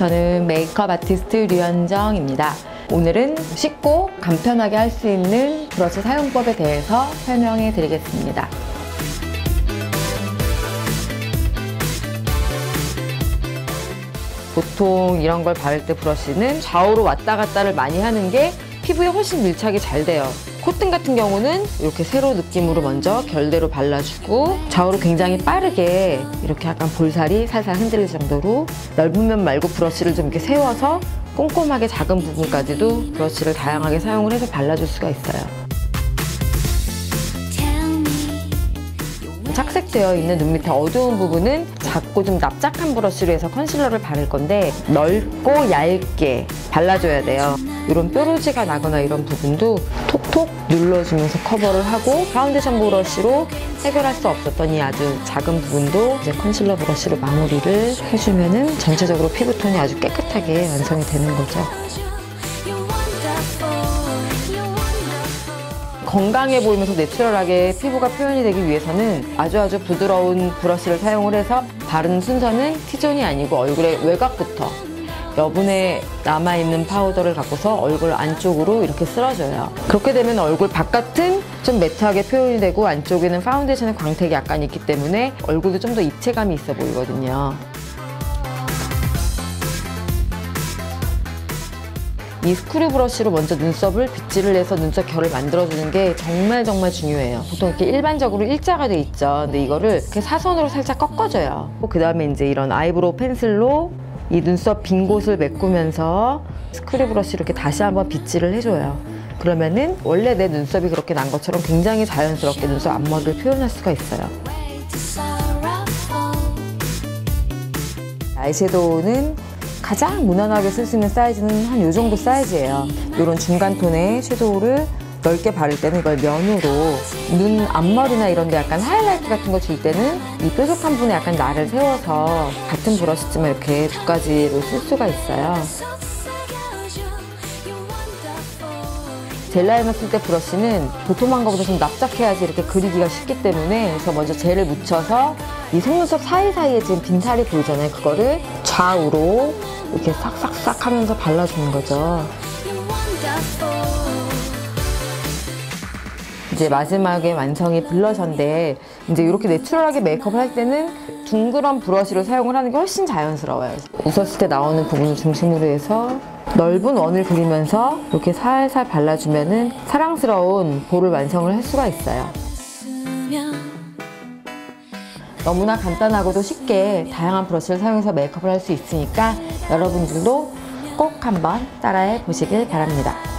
저는 메이크업 아티스트 류현정입니다. 오늘은 쉽고 간편하게 할 수 있는 브러쉬 사용법에 대해서 설명해 드리겠습니다. 보통 이런 걸 바를 때 브러쉬는 좌우로 왔다 갔다를 많이 하는 게 피부에 훨씬 밀착이 잘 돼요. 코튼 같은 경우는 이렇게 세로 느낌으로 먼저 결대로 발라주고 좌우로 굉장히 빠르게 이렇게 약간 볼살이 살살 흔들릴 정도로 넓은 면 말고 브러쉬를 좀 이렇게 세워서 꼼꼼하게 작은 부분까지도 브러쉬를 다양하게 사용을 해서 발라줄 수가 있어요. 착색되어 있는 눈 밑에 어두운 부분은 작고 좀 납작한 브러쉬로 해서 컨실러를 바를 건데 넓고 얇게 발라줘야 돼요. 이런 뾰루지가 나거나 이런 부분도 톡 톡 눌러주면서 커버를 하고 파운데이션 브러쉬로 해결할 수 없었던 이 아주 작은 부분도 이제 컨실러 브러쉬로 마무리를 해주면은 전체적으로 피부톤이 아주 깨끗하게 완성이 되는 거죠. 건강해 보이면서 내추럴하게 피부가 표현이 되기 위해서는 아주 아주 부드러운 브러쉬를 사용을 해서 바른 순서는 T존이 아니고 얼굴의 외곽부터 여분에 남아있는 파우더를 갖고서 얼굴 안쪽으로 이렇게 쓸어줘요. 그렇게 되면 얼굴 바깥은 좀 매트하게 표현이 되고 안쪽에는 파운데이션의 광택이 약간 있기 때문에 얼굴도 좀 더 입체감이 있어 보이거든요. 이 스크류 브러쉬로 먼저 눈썹을 빗질을 해서 눈썹 결을 만들어주는 게 정말 정말 중요해요. 보통 이렇게 일반적으로 일자가 돼 있죠. 근데 이거를 이렇게 사선으로 살짝 꺾어줘요. 그 다음에 이제 이런 아이브로우 펜슬로 이 눈썹 빈 곳을 메꾸면서 스크류 브러쉬 이렇게 다시 한번 빗질을 해줘요. 그러면은 원래 내 눈썹이 그렇게 난 것처럼 굉장히 자연스럽게 눈썹 앞머리를 표현할 수가 있어요. 아이섀도우는 가장 무난하게 쓸 수 있는 사이즈는 한 이 정도 사이즈예요. 이런 중간 톤의 섀도우를 넓게 바를 때는 이걸 면으로 눈 앞머리나 이런 데 약간 하이라이트 같은 거 줄 때는 이 뾰족한 부분에 약간 날을 세워서 같은 브러쉬지만 이렇게 두 가지로 쓸 수가 있어요. 젤 라이너 쓸 때 브러쉬는 보통한 것보다 좀 납작해야지 이렇게 그리기가 쉽기 때문에 그래서 먼저 젤을 묻혀서 이 속눈썹 사이사이에 지금 빈살이 보이잖아요. 그거를 좌우로 이렇게 싹싹싹 하면서 발라주는 거죠. 이제 마지막에 완성이 블러셔인데 이제 이렇게 내추럴하게 메이크업을 할 때는 둥그런 브러쉬를 사용을 하는 게 훨씬 자연스러워요. 웃었을 때 나오는 부분을 중심으로 해서 넓은 원을 그리면서 이렇게 살살 발라주면 은 사랑스러운 볼을 완성을 할 수가 있어요. 너무나 간단하고도 쉽게 다양한 브러쉬를 사용해서 메이크업을 할 수 있으니까 여러분들도 꼭 한번 따라해 보시길 바랍니다.